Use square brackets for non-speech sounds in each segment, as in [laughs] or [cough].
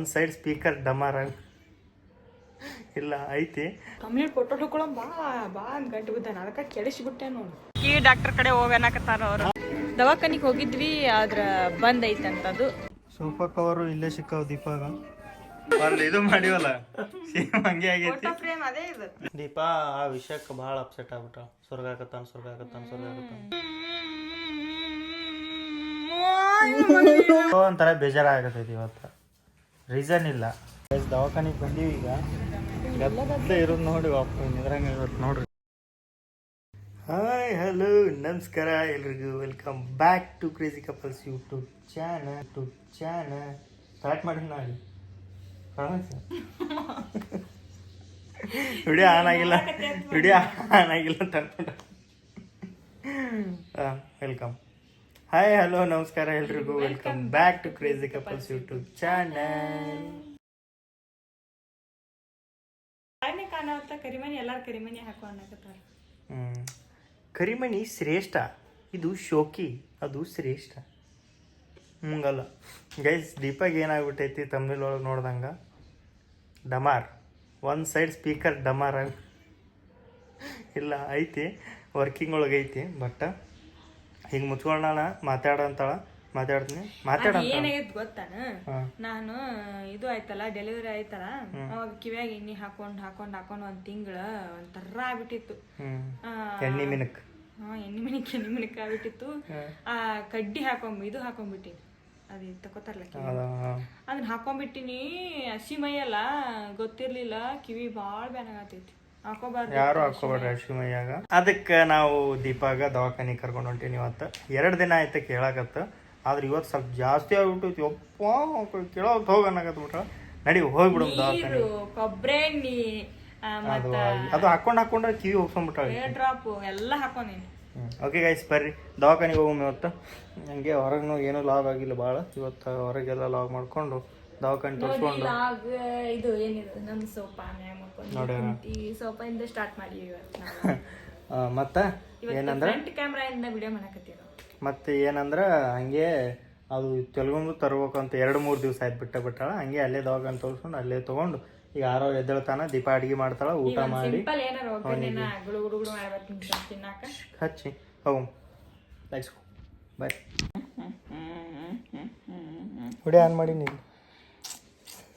ಒಂದು side speaker ಡಮಾರ ಇಲ್ಲ ಐತಿ ಕಂಪ್ಲೀಟ್ ಫೋಟೋ ಹಿಡ್ಕೊಳ ಬಾ ಬಾ ಅಂತ ಗಂಟು ಬಿದ್ದಾನ ಅದಕ್ಕೆ ಕೆಡಿಸ್ಬಿಟ್ಟೆ ನೋಡು ಈ ಡಾಕ್ಟರ್ ಕಡೆ ಹೋಗ್ಯಾನಕತ್ತಾರ ಅವರು ದವಾಖಾನಿಗೆ ಹೋಗಿದ್ವಿ ಆದ್ರ ಬಂದ್ ಅದು ಸೋಫಾ ಕವರು ಇಲ್ಲೇ ಸಿಕ್ಕಾವ ದೀಪಾಗ ಒಂದು ಇದು ಮಾಡಿವಲ್ಲ ಸೇಮ್ ಹಂಗೆ ಆಗೈತಿ ಫ್ರೇಮ್ ಅದೇ ಇದು ದೀಪಾ ಆ ವಿಷಯಕ್ಕೆ ಭಾಳ ಅಪ್ಸೆಟ್ ಆಗ್ಬಿಟ್ಟ ಸ್ವರ್ಗಾಕತ್ತಾನ ಸ್ವರ್ಗ ಆಗತ್ತಾನ ಒಂಥರ ಬೇಜಾರಾಗತೈತಿ ಇವತ್ತು ರೀಸನ್ ಇಲ್ಲ. ದವಾಖಾನೆಗೆ ಬಂದೀವಿ ಈಗ. ಗದ್ದೆ ಇರೋದು ನೋಡಿ ವಾಪಸ್ ನಿದ್ರಂಗ ಇವತ್ತು ನೋಡ್ರಿ. ಹಾಯ್ ಹಲೋ ನಮಸ್ಕಾರ ಎಲ್ರಿಗೂ welcome back to crazy couples YouTube channel YouTube channel start ಮಾಡಿ ನೋಡಿ. ವಿಡಿಯೋ ಆನ್ ಆಗಿಲ್ಲ. ವಿಡಿಯೋ ಆನ್ ಆಗಿಲ್ಲ ಅಂತ [laughs] ಹಾಂ ವೆಲ್ಕಮ್ ಹಾಯ್ ಹಲೋ ನಮಸ್ಕಾರ ಎಲ್ರಿಗೂ. Welcome back to crazy couples YouTube channel ಕಾಣವತ್ತ ಕರಿಮಣಿ ಎಲ್ಲಾರು. ಕರಿಮಣಿ ಶ್ರೇಷ್ಠ. ಇದು ಶೋಕಿ ಅದು ಶ್ರೇಷ್ಠ. ಹಂಗಲ್ಲ. ಗೈಸ್ ದೀಪಾಗ ಏನಾಗ್ಬಿಟ್ಟೈತಿ ತಮಿಳ್ ಒಳಗೆ ನೋಡ್ದಂಗ? ಡಮಾರ್. ಒಂದು ಸೈಡ್ ಸ್ಪೀಕರ್ ಡಮಾರ್ ಇಲ್ಲ ಐತಿ ವರ್ಕಿಂಗ್ ಒಳಗೈತಿ ಬಟ್ ಹಿಂಗೆ ಮುಚ್ಕೊಳ್ಳೋಣ ಮಾತಾಡಂತಾಳ ಮಾತಾಡ್ತೀನಿ. ಮಾತಾಡ ಏನಾಗೈತ್ ಗೊತ್ತಾನ? ನಾನು ಇದು ಆಯ್ತಲ್ಲ ಡೆಲಿವರಿ ಆಯ್ತಲ್ಲ? ಅವಾಗ ಕಿವ್ಯಾಗ ಎಣ್ಣೆ ಹಾಕೊಂಡ್ ಹಾಕೊಂಡ್ ಹಾಕೊಂಡ್ ಒಂದ್ ತಿಂಗಳ ಒಂಥರ ಆಗ್ಬಿಟ್ಟಿತ್ತು. ಎಣ್ಣೆ ಮಿನಕ್. ಹಾ ಎಣ್ಣೆ ಮಿನಕ್ ಎಣ್ಣೆ ಮಣಿಕ್ ಆಗ್ಬಿಟ್ಟಿತ್ತು. ಆ ಕಡ್ಡಿ ಹಾಕೊಂಡ್ ಇದು ಹಾಕೊಂಡ್ಬಿಟ್ಟಿನಿ ಅದು ತಕೋತಾರಲ್ಲ ಅದನ್ನ ಹಾಕೊಂಡ್ಬಿಟ್ಟಿನಿ ಹಸಿ ಮೈಯಲ್ಲ ಗೊತ್ತಿರ್ಲಿಲ್ಲ. ಕಿವಿ ಭಾಳ ಬ್ಯಾನಾಗತೈತಿ ಯಾರು ಹಾಕೋಬೇಡ್ರಿ ಅಶ್ವಿ ಮೈಯಾಗ ಅದಕ್ಕೆ ನಾವು ದೀಪಾಗ ದವಾಖಾನೆ ಕರ್ಕೊಂಡು ಹೊಂಟೀನಿ ಇವತ್ತು. ಎರಡು ದಿನ ಆಯ್ತು ಕೇಳಾಕತ್ತ. ಆದ್ರೆ ಇವತ್ತು ಸ್ವಲ್ಪ ಜಾಸ್ತಿ ಆಗ್ಬಿಟ್ಟೈತಿ ಒಪ್ಪ ಕೇಳೋದು ಹೋಗನ್ನಾಗತ್ಬಿಟ್ರ ನಡಿ ಹೋಗ್ಬಿಡಮ್ ದವಾಖಾನೆ ಕೊಬ್ಬರಿ ಎಣ್ಣೆ ಅದು ಅದು ಹಾಕೊಂಡು ಹಾಕೊಂಡ್ರೆ ಕಿವಿ ಹೋಗ್ಸ್ಕೊಂಡ್ಬಿಟ್ಟಾಳೆ ಡ್ರಾಪ್ ಎಲ್ಲ ಹಾಕೊಂಡಿನಿ. ಓಕೆ ಗೈಸ್ ಬರ್ರಿ. ದವಾಖಾನಿಗೆ ಹೋಗಮ್ಮ ಇವತ್ತು. ಹಂಗೆ ಹೊರಗೂ ಏನೂ ಲಾಗ್ ಆಗಿಲ್ಲ ಭಾಳ ಇವತ್ತು ಹೊರಗೆಲ್ಲ ಲಾಗ್ ಮಾಡ್ಕೊಂಡು ದವಾಖಾನೆ ತೋರಿಸ್ಕೊಂಡು. ಲಾಗ್ ಇದು ಏನಿದು ನಮ್ಮ ಸೋಪಾನ ನೋಡಿ ಸೋಪಾಯಿಂದ ಸ್ಟಾರ್ಟ್ ಮಾಡಿ ಇವತ್ತು [laughs] ಮತ್ತು ಏನಂದ್ರೆ? ಫ್ರಂಟ್ ಕ್ಯಾಮ್ರಾಯಿಂದ ವಿಡಿಯೋ ಮಾಡಕತ್ತೀವಿ. ಮತ್ತೆ ಏನಂದ್ರೆ ಹಂಗೆ ಅದು ತೆಲುಗು ತರ್ಬೇಕು ಅಂತ ಎರಡು ಮೂರು ದಿವಸ ಆಯ್ತು ಬಿಟ್ಟ ಬಿಟ್ಟಾಳ ಹಂಗೆ ಅಲ್ಲೇ ದವಾಖಾನೆ ತೋರಿಸ್ಕೊಂಡು ಅಲ್ಲೇ ತಗೊಂಡು ಈಗ ಯಾರೋ ಎದ್ದೇಳ್ತಾನ ದೀಪ ಅಡಿಗೆ ಮಾಡ್ತಾಳ ಊಟ ಮಾಡಿ. ಹಚ್ಚಿ ಹೋಗು. ಲೆಟ್ಸ್ ಬಾಯ್ ಹುಡಿ ಆನ್ ಮಾಡಿ ನೀವು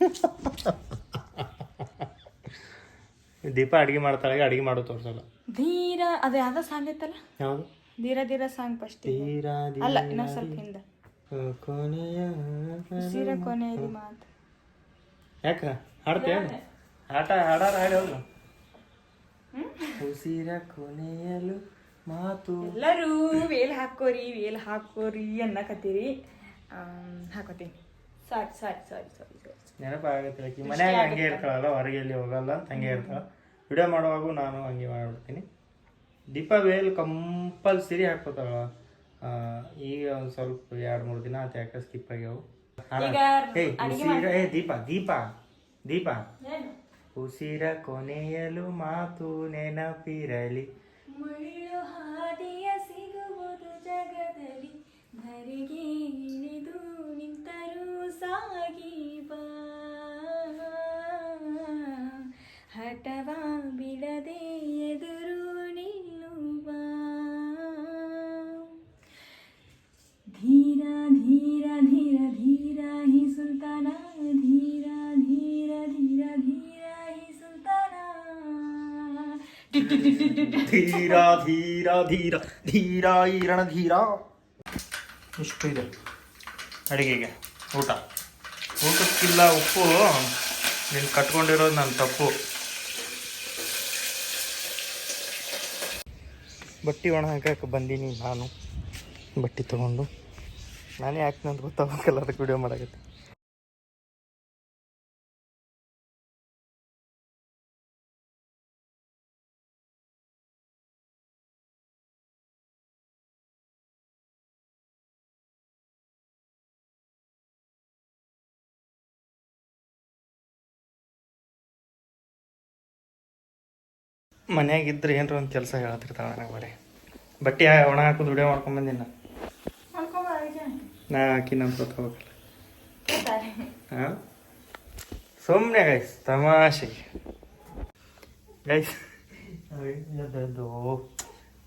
[laughs] ದೀಪ ಅಡಿಗೆ ಮಾಡ್ತಾಳೆ ಅಡಿಗೆ ಮಾಡೋ ತೋರ್ಸಲ್ಲ. ಧೀರ ಅದು ಯಾವ್ದೋ ಸಾಂಗ್ ಐತಲ್ಲ ಯಾವುದು? ಧೀರ ಧೀರ ಸಾಂಗ್ ಫಸ್ಟ್ ಧೀರ ಅಲ್ಲ ಇನ್ನೊಂದ್ ಸ್ವಲ್ಪ ಹಿಂದೆ. ಕೊನೆಯ ಸೀರ ಕೊನೆಯಲ್ಲಿ ಮಾತು ಯಾಕ? ಹಾಡ್ತೀಯ? ಆಟ ಹಾಡಾರ ಹಾಡಿ ಹೋಗ್ಲು ಉಸಿರ ಕೊನೆಯಲು ಮಾತು. ಎಲ್ಲರೂ ವೇಲ್ ಹಾಕೋರಿ ವೇಲ್ ಹಾಕೋರಿ ಅನ್ನಕತ್ತೀರಿ. ಹಾಕೋತೀನಿ. ಸಾರಿ ಸಾರಿ ಸಾರಿ ಸಾರಿ ಸಾರಿ ನೆನಪಾಗತ್ತೆ ಆಕಿ ಮನ್ಯಾಗ ಹಂಗೆ ಇರ್ತಾಳಲ್ಲ ಹೊರಗೆ ಎಲ್ಲಿ ಹೋಗಲ್ಲ ಅಂತ ಹಂಗೆ ಇರ್ತಾಳ. ವಿಡಿಯೋ ಮಾಡುವಾಗೂ ನಾನು ಹಂಗೆ ಮಾಡಿಬಿಡ್ತೀನಿ. ದೀಪ ಬೇಲ್ ಕಂಪಲ್ಸರಿ ಹಾಕೋತಾಳ ಆ, ಈಗ ಒಂದು ಸ್ವಲ್ಪ ಎರಡು ಮೂರು ದಿನ ಆತ ಯಾಕೆ ಸ್ಕಿಪ್ ಆಗ್ಯಾವು. ಏ ದೀಪ ದೀಪ ದೀಪ. ಉಸಿರ ಕೊನೆಯಲು ಮಾತು ನೆನಪಿರಲಿ. ಮುಳ್ಳು ಹಾದಿಯ ಸಿಗುವುದು ಜಗದಲ್ಲಿ ಧರಿಗೆ ಇಳಿದು ನಿಂತರೂ ಸಾಗಿ ಬಾ ಹಠವ ಬಿಡದೆ ಎದುರು ನಿಲ್ಲುವ ಧೀರ ಧೀರ ಧೀರ ಧೀರ ಹಿ ಸುಲ್ತಾನ ಧೀರ ಧೀರ ಧೀರ ಧೀರ ಹಿ ಸುಲ್ತಾನ ಧೀರ ಧೀರ ಧೀರ ಧೀರ ಈರಣ ಧೀರ ಇಷ್ಟು ಇದೆ ಅಡಿಗೆಗೆ ಊಟ ಊಟಕ್ಕಿಲ್ಲ ಉಪ್ಪು. ನೀನು ಕಟ್ಕೊಂಡಿರೋದು ನನ್ನ ತಪ್ಪು. ಬಟ್ಟೆ ಒಣ ಹಾಕಕ್ಕೆ ಬಂದೀನಿ ನಾನು. ಬಟ್ಟೆ ತೊಗೊಂಡು. ನಾನೇ ಯಾಕೆ ಅಂತ ಗೊತ್ತಾಗಬೇಕಲ್ಲ ಅದಕ್ಕೆ ವಿಡಿಯೋ ಮಾಡಕತ್ತೆ ಮನ್ಯಾಗಿದ್ರೆ ಏನ್ರ ಒಂದು ಕೆಲಸ ಹೇಳತ್ತಿರ್ತಾಳೆ ನನಗೆ ಬರೀ. ಬಟ್ಟೆ ಒಣ ಹಾಕೋದು ವಿಡಿಯೋ ಮಾಡ್ಕೊಂಡ್ ಬಂದಿನಿ ನಾ. ಹಾಕಿ ನಮ್ಮ ಗೊತ್ತಾಗಬೇಕಲ್ಲ ಹಾಂ ಸುಮ್ಮನೆ ಗೈಸ್ ತಮಾಷೆ ಗೈಸ್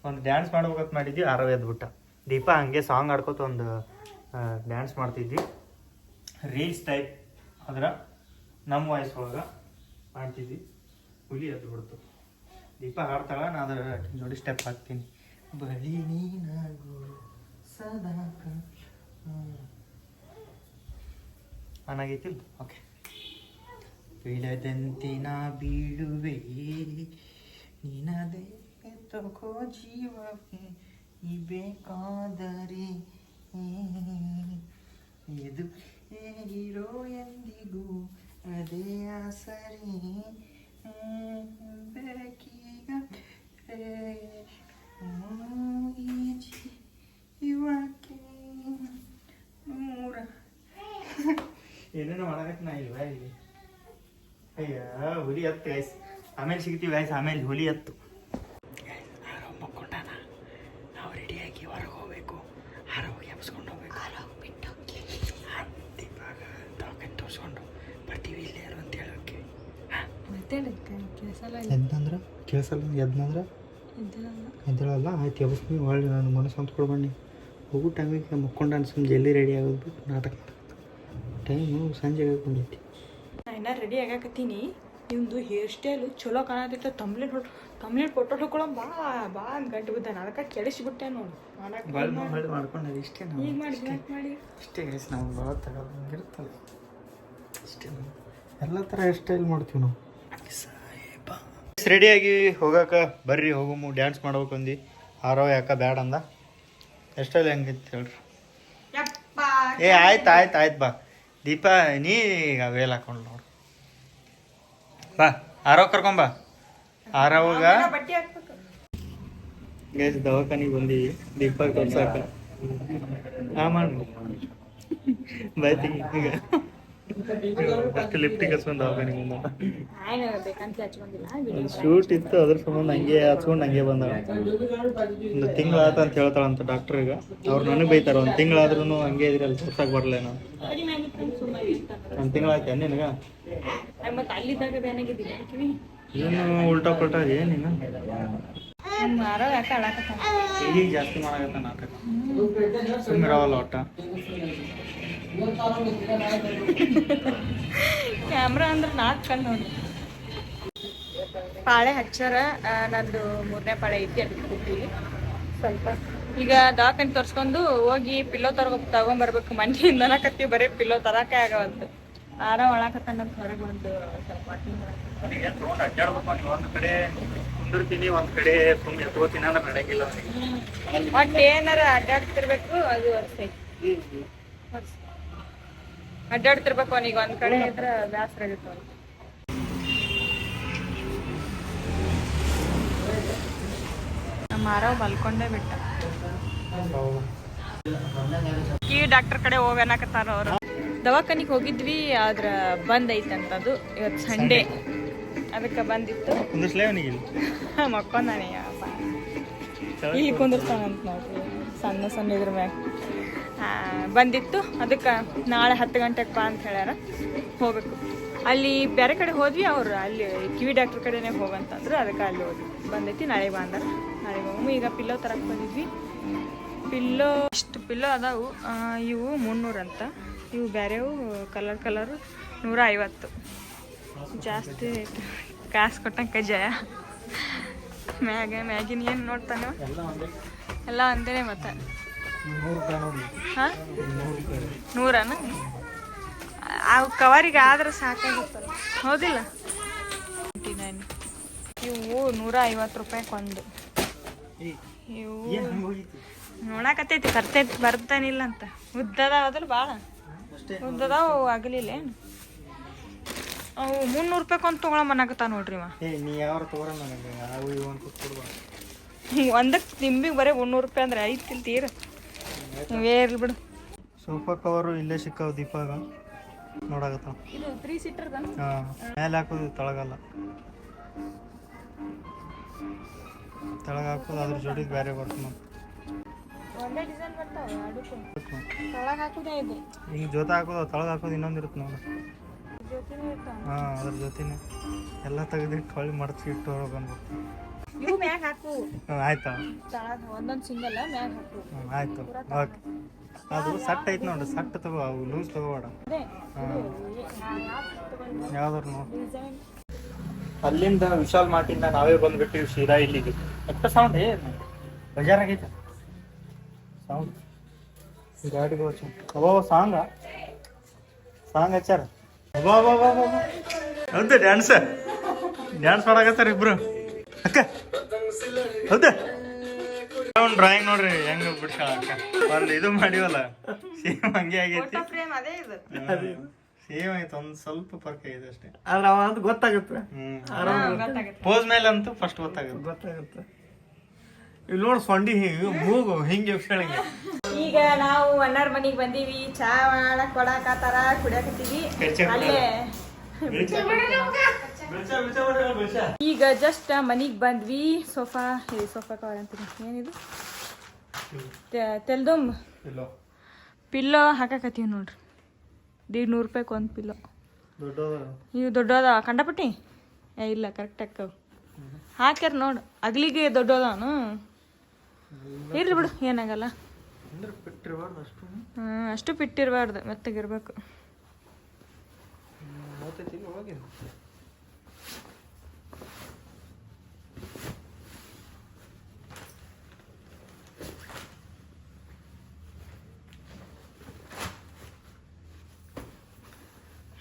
ಒಂದು ಡ್ಯಾನ್ಸ್ ಮಾಡ್ಬೇಕಂತ ಮಾಡಿದ್ವಿ ಆರವ ಎದ್ಬಿಟ್ಟ ದೀಪ ಹಂಗೆ ಸಾಂಗ್ ಆಡ್ಕೊತ ಒಂದು ಡ್ಯಾನ್ಸ್ ಮಾಡ್ತಿದ್ವಿ ರೀಲ್ಸ್ ಟೈಪ್ ಅದರ ನಮ್ಮ ವಾಯ್ಸ್ ಒಳಗೆ ಮಾಡ್ತಿದ್ವಿ ಹುಲಿ ಬಿಡ್ತು ದೀಪ ಹಾಡ್ತಾಳ ನಾನು ಅದರ ನೋಡಿ ಸ್ಟೆಪ್ ಹಾಕ್ತೀನಿ. ಬಳಿ ನೀನಾಗು ಸದಾ ಅನ್ನಾಗೈತಿಲ್ಲ ಓಕೆ ಬೀಳದಂತೆ ನಾ ಬೀಳುವೆ, ನಿನದೇ ತಗೋ ಜೀವವೇ ಈ ಬೇಕಾದರೆ ಎದು ಹೇಗಿರೋ ಎಂದಿಗೂ ಅದೇ ಆಸರೆ ಜೀವಕ್ಕೆ ನೂರ ಏನೇನೋ ಮಾಡಕತ್ತ ನಾ ಇಲ್ವಾ ಇಲ್ಲಿ ಅಯ್ಯ ಹುಲಿ ಹತ್ತು ಗೈಸ್ ಆಮೇಲೆ ಸಿಗ್ತೀವಿ ಗೈಸ್ ಆಮೇಲೆ ಹುಲಿ ಹತ್ತು. ಮಕ್ಕೊಂಡಾನ ನಾವು ರೆಡಿಯಾಗಿ ಹೊರಗೆ ಹೋಗ್ಬೇಕು. ಹಾರ ಹೋಗಿ ಹಬ್ಸ್ಕೊಂಡು ಹೋಗ್ಬೇಕು ಹಾರ ಹೋಗ್ಬಿಟ್ಟು ದೀಪಾಗ ದವಾಖಾನೆ ತೋರಿಸ್ಕೊಂಡು ಬರ್ತೀವಿ ಇಲ್ಲಿ ಯಾರು ಅಂತ ಹೇಳೋಕೆ. ಎದ್ನಂದ್ರ ಕೇಳಿಸಲ್ಲ ಎದ್ನಂದ್ರೆ ಎದ್ದೇಳಲ್ಲ. ಆಯ್ತು ಎಬ್ಸ್ತೀನಿ ಒಳ್ಳೆ ನಾನು ಮನಸ್ಸು ಅಂತ ಕೊಡ್ಬಣ್ಣಿ ಹೋಗೋ ಟೈಮಿಗೆ ಮುಕ್ಕೊಂಡು ಅನ್ಸಮ್ ಜಲ್ದಿ ರೆಡಿ ಆಗೋದು ನಾಟಕ ಟೈಮು ಸಂಜೆ ಬಂದೈತಿ ನಾ ಇನ್ನ ರೆಡಿ ಆಗಾಕತ್ತೀನಿ. ನಿಮ್ದು ಹೇರ್ ಸ್ಟೈಲು ಚಲೋ ಕಾಣತ್ತೈತೆ ತಮ್ಲಿನ್ ಹೊಡ್ ತಮ್ಲಿನ್ ಫೋಟೋ ಹೊಡ್ಕೊಳ್ಳೋ ಬಾ ಬಾ ಅಂತ ಗಂಟು ಬಿದ್ದಾನ ಅದಕ್ಕೆ ಕೆಡಿಸ್ಬಿಟ್ಟೆ ನೋಡಿ. ಮಾಡಕ್ಕೆ ಭಾಳ ಮಾಡಿ ಮಾಡ್ಕೊಂಡು ಇಷ್ಟೇ ನಾವು. ಮಾಡಿ ಮಾಡಿ. ಇಷ್ಟೇ ಗೈಸ್ ನಾವು ಭಾಳ ತಗೊಂಡಿರ್ತಲ್ಲ ಇಷ್ಟೇ ನಾವು ಎಲ್ಲ ಥರ ಹೇರ್ ಸ್ಟೈಲ್ ಮಾಡ್ತೀವಿ ನಾವು. ರೆಡಿಯಾಗಿ ಹೋಗಾಕ ಬರ್ರಿ ಹೋಗಮು ಡ್ಯಾನ್ಸ್ ಮಾಡ್ಬೇಕಂದು ಆರೋ ಯಾಕ ಬ್ಯಾಡ ಅಂದ? ಎಷ್ಟಲ್ಲಿ ಹೆಂಗಿತ್ತು ಹೇಳ್ರಿ? ಯಪ್ಪ ಏ ಆಯ್ತು ಆಯ್ತು ಆಯ್ತು ಬಾ. ದೀಪ ನೀ ಈಗ ವೇಲ್ ಹಾಕೊಂಡು ನೋಡು. ಬಾ ಆರೋ ಕರ್ಕೊಂಬ ಆರೋಗ ಬಟ್ಟೆ ಹಾಕ್ಬೇಕು. ಗೈಸ್ ದವಾಖಾನಿಗೆ ಬಂದೀವಿ ದೀಪ ತೋರ್ಸಾಕ ಹಾ ಮಾಡಿ. ಬಾಯ್ತಿ ಈಗ. ಫಸ್ಟ್ ಲಿಪ್ಟಿಕ್ ಹಚ್ಕೊಂಡು ಹಚ್ಕೊಂಡಿಲ್ಲ ಒಂದು ಶೂಟ್ ಇತ್ತು ಅದ್ರ ಸಂಬಂಧ ಹಂಗೆ ಹಚ್ಕೊಂಡು ಹಂಗೆ ಬಂದ ಒಂದು ತಿಂಗಳಾತ ಆತ ಅಂತ ಹೇಳ್ತಾಳಂತ ಡಾಕ್ಟರ್ ಈಗ. ಅವ್ರು ನನಗೆ ಬೈತಾರ ಒಂದು ತಿಂಗಳಾದ್ರೂ ಹಂಗೆ ಇದ್ರಲ್ಲಿ ತೋರ್ಸಕ್ ಬರಲ್ಲ ನಾನು. ಒಂದ್ ಸುಮ್ಮನೆ ತಿಂಗಳಾಯ್ತು ನಿನಗ? ಏನು ಉಲ್ಟಾ ಪಲ್ಟಾ ಏನಿನ ಮಾರೋ ಯಾಕೆ ಅಳಾಕತ್ತಾನ ಈಗ ಜಾಸ್ತಿ ಮಾಡಾಕತ್ತ ನಾಟಕ ಸುಮ್ಮಿರವಲ್ಲ ಒಟ್ಟ? ಕ್ಯಾಮ್ರಾ ಅಂದ್ರೆ ನಾಲ್ಕು ಕಣ್ಣು ನೋಡಿ. ಪಾಳೆ ಹಚ್ಚಾರ ನಂದು ಮೂರನೇ ಪಾಳೆ ಐತಿ ಅದಕ್ಕೆ ಸ್ವಲ್ಪ. ಈಗ ದವಾಖಾನೆ ತೋರ್ಸ್ಕೊಂಡು ಹೋಗಿ ಪಿಲ್ಲೋ ತರಗ ತಗೊಂಬರ್ಬೇಕು. ಮನೆಯಿಂದ ಕತ್ತಿ ಬರೀ ಪಿಲ್ಲೋ ತರಕೆ ಆಗವಂತು ಒಳಕತ್ತ ನಮ್ಮ ಹೊರಗೆ ಒಂದು ಸ್ವಲ್ಪ ಮಾಡಕ್ಕೆ. ಒಂದ್ ಕಡೆ ಕುಂದಿರ್ತೀನಿ ಒಂದ್ ಕಡೆ ಸುಮ್ಮನೆ ಎತ್ಕೋತೀನಿ ಅಂದ್ರೆ ನಡೆಯಂಗಿಲ್ಲ. ಒಟ್ಟು ಏನಾರ ಅಡ್ಡಾಡ್ತಿರ್ಬೇಕು ಅದು ವರ್ಷ ಅಡ್ಡಾಡ್ತಿರ್ಬೇಕು ಅವನಿಗೆ. ಒಂದ್ ಕಡೆ ಇದ್ರೆ ಬ್ಯಾಸರ ಆಗುತ್ತೆ ಅವ್ನಿಗೆ. ನಮ್ಮ ಮಾರವ್ ಮಲ್ಕೊಂಡೇ ಬಿಟ್ಟ. ಈ ಡಾಕ್ಟರ್ ಕಡೆ ಹೋಗ್ಯಾನಕತ್ತಾರ ಅವರು. ದವಾಖಾನಿಗೆ ಹೋಗಿದ್ವಿ ಆದ್ರ ಬಂದ್ ಐತಂತದು. ಇವತ್ತು ಸಂಡೇ ಅದಕ್ಕೆ ಬಂದಿತ್ತು. ಮಕ್ಕೊಂದಾನೆ ಇಲ್ಲಿ? ಕುಂದಿರ್ತಾನಂತ ನೋಡ್ರಿ. ಸಣ್ಣ ಸಣ್ಣ ಇದ್ರ ಮ್ಯಾಗ. ಬಂದಿತ್ತು. ಅದಕ್ಕೆ ನಾಳೆ ಹತ್ತು ಗಂಟೆಗೆ ಬಾ ಅಂತ ಹೇಳ್ಯಾರ. ಹೋಗ್ಬೇಕು. ಅಲ್ಲಿ ಬೇರೆ ಕಡೆ ಹೋದ್ವಿ ಅವರು. ಅಲ್ಲಿ ಕಿವಿ ಡಾಕ್ಟ್ರ್ ಕಡೆನೇ ಹೋಗಂತಂದ್ರು. ಅದಕ್ಕೆ ಅಲ್ಲಿ ಹೋದ್ವಿ. ಬಂದೈತಿ, ನಾಳೆ ಬಂದಾರ ನಾಳೆ ಹೋಗು ಈಗ ಪಿಲ್ಲೋ ತರಕ್ಕೆ ಬಂದಿದ್ವಿ. ಪಿಲ್ಲೋ, ಇಷ್ಟು ಪಿಲ್ಲೋ ಅದಾವು. ಇವು ಮುನ್ನೂರು ಅಂತ. ಇವು ಬೇರೆವು ಕಲರ್ ಕಲರು ನೂರ ಐವತ್ತು. ಜಾಸ್ತಿ ಕಾಸು ಕೊಟ್ಟಂಗೆ ಜಯ. ಮ್ಯಾಗ, ಮ್ಯಾಗಿನ ಏನು ನೋಡ್ತಾನೆ? ಎಲ್ಲ ಅಂದೇನೆ ಮತ್ತೆ. ಹಾಂ? ನೂರನ? ಅವು ಕವರಿಗೆ ಆದ್ರೆ ಸಾಕಾಗುತ್ತಲ್ಲ. ಹೌದಿಲ್ಲ? ಇವು ನೂರ ಐವತ್ತು ರೂಪಾಯಿಗೆ ಒಂದು ಇವು ನೋಡಕತ್ತೈತಿ ಬರ್ತೈತಿ ಬರ್ತಾನಿಲ್ಲ ಅಂತ. ಉದ್ದದ ಭಾಳ ಅಷ್ಟೇ. ಉದ್ದದ ಆಗಲಿಲ್ಲ ಏನು? ಅವು ಮುನ್ನೂರು ರೂಪಾಯಿ ಒಂದು ತೊಗೊಳಮನ್ನಾಗತ್ತ ನೋಡ್ರಿ ಇವ ಏ ನೀ ಯಾವ ತಗೋರ ನನಗೆ ಅವು ಇವು ಅಂತ ಕೊಡ್ಬಾ ಒಂದಕ್ಕೆ ನಿಂಬಿಗೆ ಬರೀ ಮುನ್ನೂರು ರೂಪಾಯಿ ಅಂದ್ರೆ ಐತಿಲ್ ತೀರ. ನೀವೇ ಇರ್ಲಿ ಬಿಡು. ಸೋಫಾ ಕವರು ಇಲ್ಲೇ ಸಿಕ್ಕಾವ ದೀಪಾಗ. ನೋಡಾಕತ್ತ ಇದು ತ್ರೀ ಸೀಟರ್ ಹಾಂ ಮೇಲೆ ಹಾಕೋದು ತಳಗಲ್ಲ. ತಳಗ ಹಾಕೋದು ಅದ್ರ ಜೋಡಿ ಬೇರೆ ಬರ್ತದೆ ಒಂದೇ ಡಿಸೈನ್ ಬರ್ತಾವೆ ಅದಕ್ಕೂ ತಳಗ ಹಾಕುದೇ ಇದೆ. ಹಿಂಗೆ ಜೊತೆ ಹಾಕೋದು ತಳಗ ಹಾಕೋದು ಇನ್ನೊಂದು ಇರುತ್ತೆ ನೋಡು. ಹಾಂ ಅದ್ರ ಜೊತೆನೆ. ಎಲ್ಲ ತೆಗೆದಿಟ್ಟು ಹೊಳ್ಳಿ ಮಡಚಿ ಇಟ್ಟು ಹೊರಗೆ ಇವು ಮ್ಯಾಗ ಹಾಕು. ಹ್ಞೂ ಆಯ್ತಾ. ಒಂದೊಂದು ಸಿಂಗಲ್ ಮ್ಯಾಗ ಹಾಕು. ಹ್ಞೂ ಆಯ್ತು. ಓಕೆ. ಅದು ಸಟ್ ಐತೆ ನೋಡು ಸಟ್ ತಗೋ ಅವು ಲೂಸ್ ತಗೋಬೇಡ. ಯಾವ್ದಾರು ನೋಡಿ. ಅಲ್ಲಿಂದ ವಿಶಾಲ್ ಮಾರ್ಟಿಂದ ನಾವೇ ಬಂದ್ಬಿಟ್ಟಿವಿ ಸೀದಾ ಇಲ್ಲಿಗೆ. ಎಷ್ಟ ಸೌಂಡ್ ಏ ಬಜಾರ್ ಆಗೈತೆ ಸೌಂಡ್ ಗಾಡಿ ಹೋಚು ಅಬ್ಬೋ ಸಾಂಗ. ಸಾಂಗ್ ಹಚ್ಚಾರ ಅಬಾಬಾ ಅಬ್ಬಾ ಅಬ್ಬಾ ಅಬ್ಬಾ. ಹೌದು ಡ್ಯಾನ್ಸ್ ಡ್ಯಾನ್ಸ್ ಮಾಡಾಕತ್ತಾರ ಇಬ್ರು. ಅಕ್ಕ ಹೌದಾ? ಡ್ರಾಯಿಂಗ್ ನೋಡ್ರಿ ಹೆಂಗ ಬಿಡ್ಸಾಳ ಅಕ್ಕ ಒಂದ್ ಇದು ಮಾಡಿವಲ್ಲ. ಸೇಮ್ ಹಂಗೆ ಆಗೈತಿ. ಫ್ರೇಮ್ ಅದೇ ಇದು. ಸೇಮ್ ಆಯ್ತು ಒಂದ್ ಸ್ವಲ್ಪ ಫರ್ಕ್ ಇದೆ ಅಷ್ಟೇ. ಆದ್ರೆ ಅವ ಅಂತ ಗೊತ್ತಾಗುತ್ತೆ. ಪೋಸ್ ಮೇಲೆ ಅಂತೂ ಫಸ್ಟ್ ಗೊತ್ತಾಗುತ್ತೆ. ಗೊತ್ತಾಗುತ್ತೆ. ಇಲ್ಲಿ ನೋಡಿ ಸೊಂಡಿ ಹಿಂಗೆ ಮೂಗು ಹಿಂಗೆ ಎಬ್ಸ್ಕೊಳಂಗೆ ಈಗ ನಾವು ಅಣ್ಣಾರ್ ಮನಿಗೆ ಬಂದೀವಿ. ಚಾ ಮಾಡಕ್ ಕೊಡಾಕತ್ತಾರ ಕುಡಿಯಾಕತ್ತೀವಿ. ಅಲ್ಲೇ. ಈಗ ಜಸ್ಟ್ ಮನಿಗೆ ಬಂದ್ವಿ. ಸೋಫಾ ಈ ಸೋಫಾ ಕವರ್ ಅಂತೀನಿ ಏನಿದು? ತೆಲ್ದುಂಬ್ ಪಿಲ್ಲೋ. ಹಾಕಾಕತ್ತೀವಿ ನೋಡ್ರಿ. ದೀಡ್ ನೂರು ರೂಪಾಯಿಗೆ ಒಂದು ಪಿಲ್ಲೋ. ಇವು ದೊಡ್ಡದ ಕಂಡಪಟ್ಟಿ? ಏ ಇಲ್ಲ ಕರೆಕ್ಟ್ ಅಕ್ಕ ಹಾಕ್ಯಾರ ನೋಡು ಅಗ್ಲಿಗೆ ದೊಡ್ಡದವನು ಇರ್ಲಿ ಬಿಡು ಏನಾಗಲ್ಲ. ಅಷ್ಟು ಪಿಟ್ಟಿರಬಾರ್ದು ಮೆತ್ತಗಿರ್ಬೇಕು.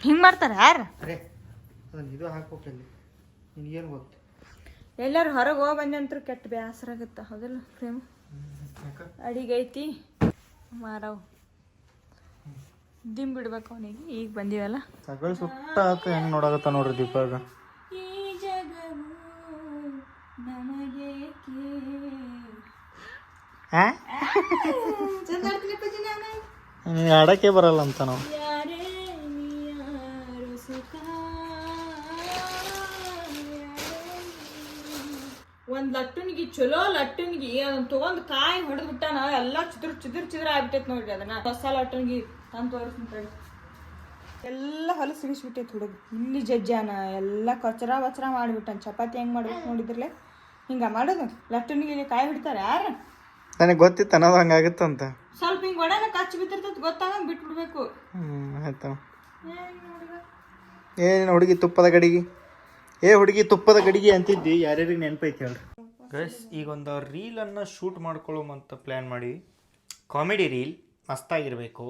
ಹೋಗಿ ಮಾಡ್ತಾರೆ ಯಾರು? ಅರೆ ಅದನ್ನ ಇದು ಹಾಕ್ಬೇಕಲ್ಲಿ ನಿನಗೇನು ಗೊತ್ತು? ಎಲ್ಲರೂ ಹೊರಗೆ ಹೋಗಿ ಬಂದೆ ಅಂತೂ ಕೆಟ್ಟ ಬೇಸರ ಆಗುತ್ತೆ ಹೌದಲ್ಲ ಫ್ರೇಮ್ ಅಡಿಗೆ ಐತಿ. ಮಾರವ್. ದಿಮ್ ಬಿಡ್ಬೇಕು ಅವನಿಗೆ ಈಗ ಬಂದೀವಲ್ಲ? ಸಗಳ ಸುಟ್ಟ ಆತ ಹೆಂಗ್ ನೋಡಾಕತ್ತ ನೋಡ್ರಿ ದೀಪಾಗ. ಈ ಜಗವು ನಮಗೇಕೆ ನಿನಗೆ ಆಡಕ್ಕೆ ಬರಲ್ಲ ಅಂತ ನಾವು. ಒಂದ್ ಲಟ್ಟುನ್ಗಿ ಚಲೋ ಲಟ್ಟುನ್ಗಿ ಅದನ್ನ ತಗೊಂಡ್ ಕಾಯಿ ಹೊಡೆದ್ ಬಿಟ್ಟಾನ ಎಲ್ಲಾ ಚಿದ್ರ ಚಿದ್ರ ಚಿದ್ರ ಆಗ್ಬಿಟ್ಟೈತ್ ನೋಡ್ರಿ ಅದನ್ನ. ಹೊಸ ಲಟ್ಟುನ್ಗಿ ತಂದು ತೋರಿಸ್ತೀನಿ ಎಲ್ಲಾ ಎಲ್ಲ ಹೊಲಸು ಸಿಗಿಸ್ಬಿಟ್ಟೈತೆ ಹುಡುಗ ಇಲ್ಲಿ ಜಜ್ಜಾನ ಎಲ್ಲ ಕಚರ ವಚರ ಮಾಡಿಬಿಟ್ಟಾನ. ಚಪಾತಿ ಹೆಂಗ್ ಮಾಡ್ಬೇಕು ನೋಡಿದ್ರಲೆ ಹಿಂಗ ಮಾಡೋದು ಲಟ್ಟುನ್ಗಿ ಕಾಯಿ ಬಿಡ್ತಾರೆ ಯಾರ ನನಗೆ ಗೊತ್ತಿತ್ತು ಅನ್ನೋದು ಹಂಗಾಗುತ್ತಂತ ಸ್ವಲ್ಪ ಹಿಂಗ್ ಒಡನ ಕಚ್ಚಿ ಬಿದ್ದಿರ್ತೈತೆ ಗೊತ್ತಾಗ ಬಿಟ್ಬಿಡ್ಬೇಕು. ಹ್ಮ್ ಆಯ್ತು. ಏನ್ ಹುಡುಗಿ ತುಪ್ಪದ ಗಡಿಗೆ? ಏ ಹುಡುಗಿ, ತುಪ್ಪದ ಗಡಿಗೆ ಅಂತಿದ್ದಿ, ಯಾರ್ಯಾರಿಗೆ ನೆನಪೈತಿ ಹೇಳ್ರಿ. ಗೈಸ್ ಈಗ ಒಂದು ರೀಲನ್ನು ಶೂಟ್ ಮಾಡ್ಕೊಳ್ಳೋಮಂತ ಪ್ಲ್ಯಾನ್ ಮಾಡಿ. ಕಾಮಿಡಿ ರೀಲ್ ಮಸ್ತಾಗಿರಬೇಕು.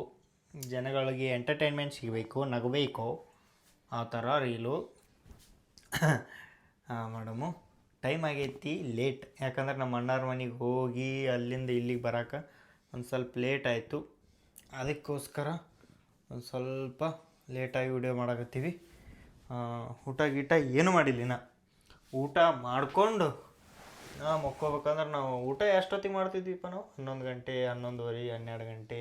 ಜನಗಳಿಗೆ ಎಂಟರ್ಟೈನ್ಮೆಂಟ್ ಸಿಗಬೇಕು, ನಗಬೇಕು. ಆ ಥರ ರೀಲು ಮೇಡಮು. ಟೈಮ್ ಆಗೈತಿ ಲೇಟ್ ಯಾಕಂದ್ರೆ ನಮ್ಮ ಅಣ್ಣಾರ ಮನೆಗೆ ಹೋಗಿ ಅಲ್ಲಿಂದ ಇಲ್ಲಿಗೆ ಬರೋಕೆ ಒಂದು ಸ್ವಲ್ಪ ಲೇಟ್ ಆಯಿತು. ಅದಕ್ಕೋಸ್ಕರ ಒಂದು ಸ್ವಲ್ಪ ಲೇಟಾಗಿ ವಿಡಿಯೋ ಮಾಡಕತ್ತೀವಿ. ಊಟ ಗೀಟ ಏನು ಮಾಡಿಲ್ಲ ಇನ್ನ. ಊಟ ಮಾಡಿಕೊಂಡು ನಾ ಮಕ್ಕೋಬೇಕಂದ್ರೆ ನಾವು ಊಟ ಎಷ್ಟೊತ್ತಿಗೆ ಮಾಡ್ತಿದ್ವಿಪ್ಪ ನಾವು? ಹನ್ನೊಂದು ಗಂಟೆ ಹನ್ನೊಂದುವರೆ ಹನ್ನೆರಡು ಗಂಟೆ.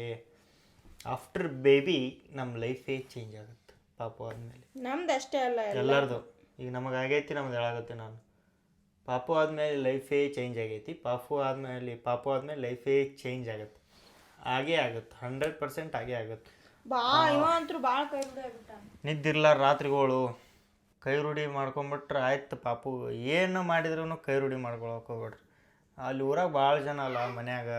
ಆಫ್ಟರ್ ಬೇಬಿ ನಮ್ಮ ಲೈಫೇ ಚೇಂಜ್ ಆಗುತ್ತೆ ಪಾಪ ಆದಮೇಲೆ. ನಮ್ದು ಅಷ್ಟೇ ಅಲ್ಲ ಎಲ್ಲರದು. ಈಗ ನಮಗೆ ಆಗೈತಿ ನಮ್ದು ಹೇಳಾಗುತ್ತೆ ನಾನು. ಪಾಪು ಆದಮೇಲೆ ಲೈಫೇ ಚೇಂಜ್ ಆಗೈತಿ ಪಾಪು ಆದಮೇಲೆ ಪಾಪು ಆದಮೇಲೆ ಲೈಫೇ ಚೇಂಜ್ ಆಗುತ್ತೆ. ಆಗೇ ಆಗುತ್ತೆ ಹಂಡ್ರೆಡ್ ಪರ್ಸೆಂಟ್ ಆಗೇ ಆಗುತ್ತೆ. ಬಾ ಇವ ಅಂತೂ ಭಾಳ ಕೈ ಬಿಡ ನಿದ್ದಿರ್ಲ ರಾತ್ರಿಗಳು. ಕೈ ರೂಢಿ ಮಾಡ್ಕೊಂಬಿಟ್ರೆ ಆಯ್ತು ಪಾಪು. ಏನು ಮಾಡಿದ್ರು ಕೈ ರೂಢಿ ಮಾಡ್ಕೊಳಕ್ಕೆ ಹೋಗ್ಬೇಡ್ರಿ. ಅಲ್ಲಿ ಊರಾಗ ಭಾಳ ಜನ ಅಲ್ಲ ಮನ್ಯಾಗ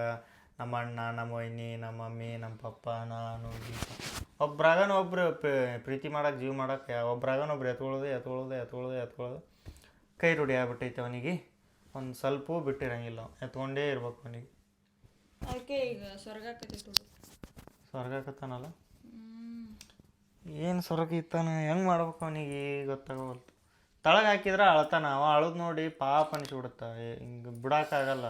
ನಮ್ಮ ಅಣ್ಣ ನಮ್ಮ ವೈನಿ ನಮ್ಮ ಮಮ್ಮಿ ನಮ್ಮ ಪಪ್ಪ ನಾನು ದೀಪ ಒಬ್ರಾಗನ ಒಬ್ರು ಪ್ರೀತಿ ಮಾಡಕ್ಕೆ ಜೀವ ಮಾಡಕ್ಕೆ ಒಬ್ರಾಗನ ಒಬ್ರು ಎತ್ಕೊಳ್ಳೋದು ಎತ್ಕೊಳ್ಳೋದು ಎತ್ಕೊಳ್ಳೋದು ಎತ್ಕೊಳ್ಳೋದು ಕೈ ರೂಢಿ ಆಗ್ಬಿಟ್ಟೈತೆ ಅವನಿಗೆ. ಒಂದು ಸ್ವಲ್ಪ ಬಿಟ್ಟಿರಂಗಿಲ್ಲ. ಎತ್ಕೊಂಡೇ ಇರ್ಬೇಕು ಅವನಿಗೆ. ಅದಕ್ಕೆ ಈಗ ಸ್ವರ್ಗ ಕತ್ತಿತ್ತು ಸ್ವರ್ಗಕತ್ತಾನಲ್ಲ ಏನು ಸ್ವರ್ಗ ಇತ್ತಾನ? ಹೆಂಗೆ ಮಾಡ್ಬೇಕು ಅವನಿಗೆ? ಗೊತ್ತಾಗವಲ್ತು. ತಳಗೆ ಹಾಕಿದ್ರೆ ಅಳ್ತಾನ. ಅವ ಅಳದ್ ನೋಡಿ ಪಾಪ ಅನಿಸ್ಬಿಡುತ್ತ. ಹಿಂಗೆ ಬಿಡೋಕ್ಕಾಗಲ್ಲ.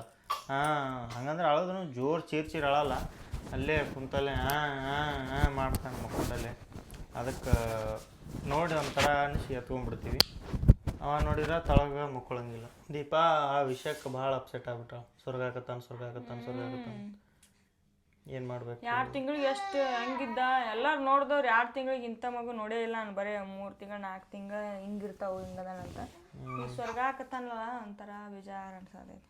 ಹಾಂ, ಹಂಗಂದ್ರೆ ಅಳದ್ನು. ಜೋರು ಚೀರ್ ಚೀರ್ ಅಳಲ್ಲ. ಅಲ್ಲೇ ಕುಂತಲ್ಲೇ, ಹಾಂ ಹಾಂ ಹಾಂ ಮಾಡ್ತಾನೆ ಮುಖದಲ್ಲೇ ಅದಕ್ಕೆ ನೋಡಿ ಒಂಥರ ಅನಿಸಿ ಎತ್ಕೊಂಡ್ಬಿಡ್ತೀವಿ ಅವ ನೋಡಿದ್ರೆ ತಳಗ ಮುಕ್ಕೊಳಂಗಿಲ್ಲ. ದೀಪಾ, ಆ ವಿಷಯಕ್ಕೆ ಭಾಳ ಅಪ್ಸೆಟ್ ಆಗ್ಬಿಟ್ಟ. ಸ್ವರ್ಗ ಆಗತ್ತಾನ ಸ್ವರ್ಗ ಆಗತ್ತಾನ ಸ್ವರ್ಗ ಆಗತ್ತಾನ ಏನು ಮಾಡ್ಬೇಕು? ಎರಡು ತಿಂಗಳಿಗೆ ಎಷ್ಟು ಹಂಗಿದ್ದ? ಎಲ್ಲಾರು ನೋಡಿದವ್ರು ಎರಡು ತಿಂಗಳಿಗೆ ಇಂಥ ಮಗು ನೋಡೇ ಇಲ್ಲ ನಾನು ಬರೀ ಮೂರು ತಿಂಗಳು ನಾಲ್ಕು ತಿಂಗಳು ಹಿಂಗಿರ್ತಾವು ಹಿಂಗದಾನಂತ ಈ ಸ್ವರ್ಗ ಹಾಕತ್ತಾನಲ್ಲ ಒಂಥರ ಬೇಜಾರು ಅನ್ಸದೈತಿ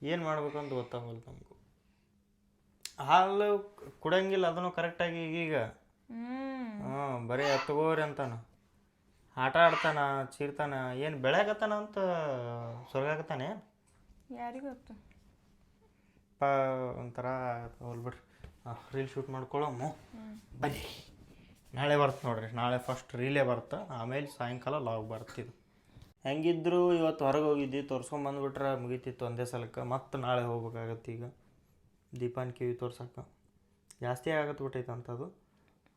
ಏನು ಮಾಡ್ಬೇಕಂತ ಗೊತ್ತಾಗಲ್ಲ ನಮಗೂ. ಹಾಲು ಕುಡಂಗಿಲ್ಲ ಅದನ್ನು ಕರೆಕ್ಟಾಗಿ ಈಗೀಗ ಹ್ಮ್. ಹಾಂ ಬರೀ ತಗೋರಿ ಅಂತಾನ. ಆಟ ಆಡ್ತಾನ ಚೀರ್ತಾನ ಏನು ಬೆಳೆಯಾಗತ್ತಾನ ಅಂತ ಸೊರಗಾಕತ್ತಾನೆ ಯಾರಿಗೂ ಗೊತ್ತು? ಪ ಒಂಥರ ಹೋಲ್ಬಿಡ್ರಿ ರೀಲ್ ಶೂಟ್ ಮಾಡ್ಕೊಳ್ಳೋಮು ಬನ್ನಿ. ನಾಳೆ ಬರ್ತೆ ನೋಡ್ರಿ. ನಾಳೆ ಫಸ್ಟ್ ರೀಲೇ ಬರ್ತ ಆಮೇಲೆ ಸಾಯಂಕಾಲ ಲಾಗ್ ಬರ್ತಿದ್ದು ಹೆಂಗಿದ್ರು ಇವತ್ತು ಹೊರಗೆ ಹೋಗಿದ್ದಿ ತೋರ್ಸ್ಕೊಂಬಂದ್ಬಿಟ್ರೆ ಮುಗೀತಿತ್ತು ಒಂದೇ ಸಲಕ್ಕೆ. ಮತ್ತೆ ನಾಳೆ ಹೋಗ್ಬೇಕಾಗತ್ತೆ ಈಗ. ದೀಪಾನ್ ಕಿವಿ ತೋರ್ಸಕ್ಕೆ. ಜಾಸ್ತಿ ಆಗತ್ತೆ ಬಿಟ್ಟೈತೆ ಅಂಥದ್ದು